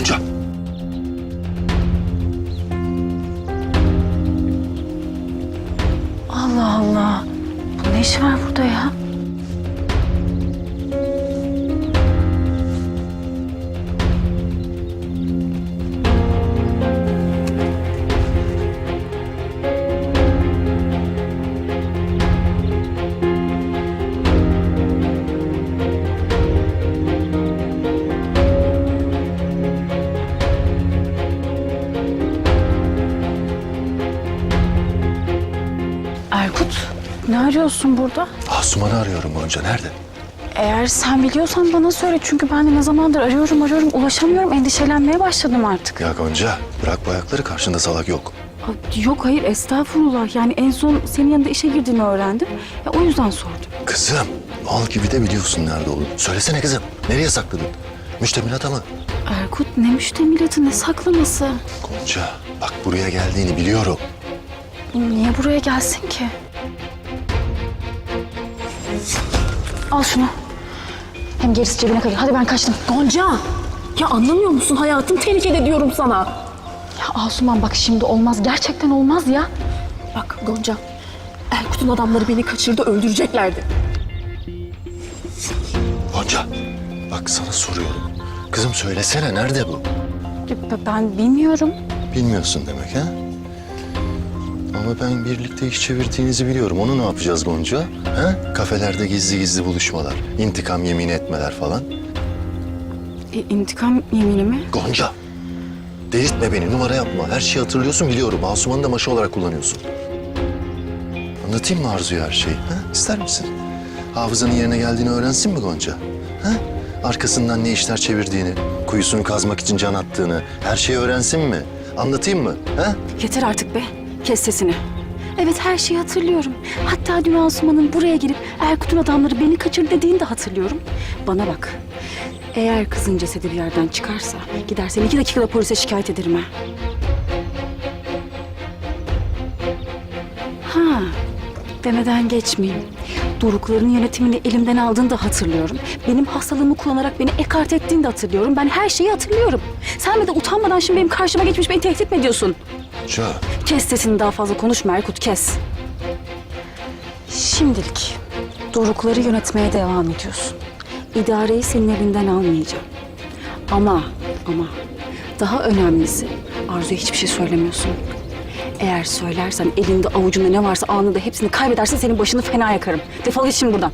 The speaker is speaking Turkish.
Gonca. Allah Allah. Bu ne işi var burada ya? Ne arıyorsun burada? Asuman'ı arıyorum Gonca. Nerede? Eğer sen biliyorsan bana söyle. Çünkü ben de ne zamandır arıyorum arıyorum ulaşamıyorum. Endişelenmeye başladım artık. Ya Gonca bırak bu ayakları karşında salak yok. Aa, Yok hayır estağfurullah. Yani en son senin yanında işe girdiğini öğrendim. Ya o yüzden sordum. Kızım al gibi de biliyorsun nerede olduğunu. Söylesene kızım. Nereye sakladın? Müştemilata mı? Erkut ne müştemilatı ne saklaması? Gonca bak buraya geldiğini biliyorum. Niye buraya gelsin ki? Al şunu. Hem gerisi cebine kalır. Hadi ben kaçtım. Gonca! Ya anlamıyor musun? Hayatım tehlikede diyorum sana. Ya Asuman bak şimdi olmaz. Gerçekten olmaz ya. Bak Gonca, Erkut'un adamları beni kaçırdı, öldüreceklerdi. Gonca bak sana soruyorum. Kızım söylesene nerede bu? Ben bilmiyorum. Bilmiyorsun demek ha? Ama ben birlikte iş çevirdiğinizi biliyorum. Onu ne yapacağız Gonca? Ha? Kafelerde gizli gizli buluşmalar, intikam yemini etmeler falan. E, intikam yemini mi? Gonca, delirtme beni, numara yapma. Her şeyi hatırlıyorsun biliyorum. Asuman'ı da maşa olarak kullanıyorsun. Anlatayım mı Arzu'ya her şeyi? Ha? İster misin? Hafızanın yerine geldiğini öğrensin mi Gonca? Ha? Arkasından ne işler çevirdiğini, kuyusunu kazmak için can attığını, her şeyi öğrensin mi? Anlatayım mı? Ha? Yeter artık be. Kes sesini. Evet her şeyi hatırlıyorum. Hatta dün Asuman'ın buraya gelip Erkut'un adamları beni kaçır dediğini de hatırlıyorum. Bana bak. Eğer kızın cesedi bir yerden çıkarsa gidersen iki dakikada polise şikayet ederim ha. Ha, demeden geçmeyeyim. Dorukların yönetimini elimden aldığını da hatırlıyorum. Benim hastalığımı kullanarak beni ekart ettiğini de hatırlıyorum. Ben her şeyi hatırlıyorum. Sen bir de utanmadan şimdi benim karşıma geçmiş beni tehdit mi ediyorsun? Gonca, Kes sesini daha fazla konuşma Erkut kes. Şimdilik dorukları yönetmeye devam ediyorsun. İdareyi senin elinden almayacağım. Ama ama daha önemlisi Arzu'ya hiçbir şey söylemiyorsun. Eğer söylersen elinde avucunda ne varsa anında hepsini kaybedersin senin başını fena yakarım. Defol git şimdi buradan.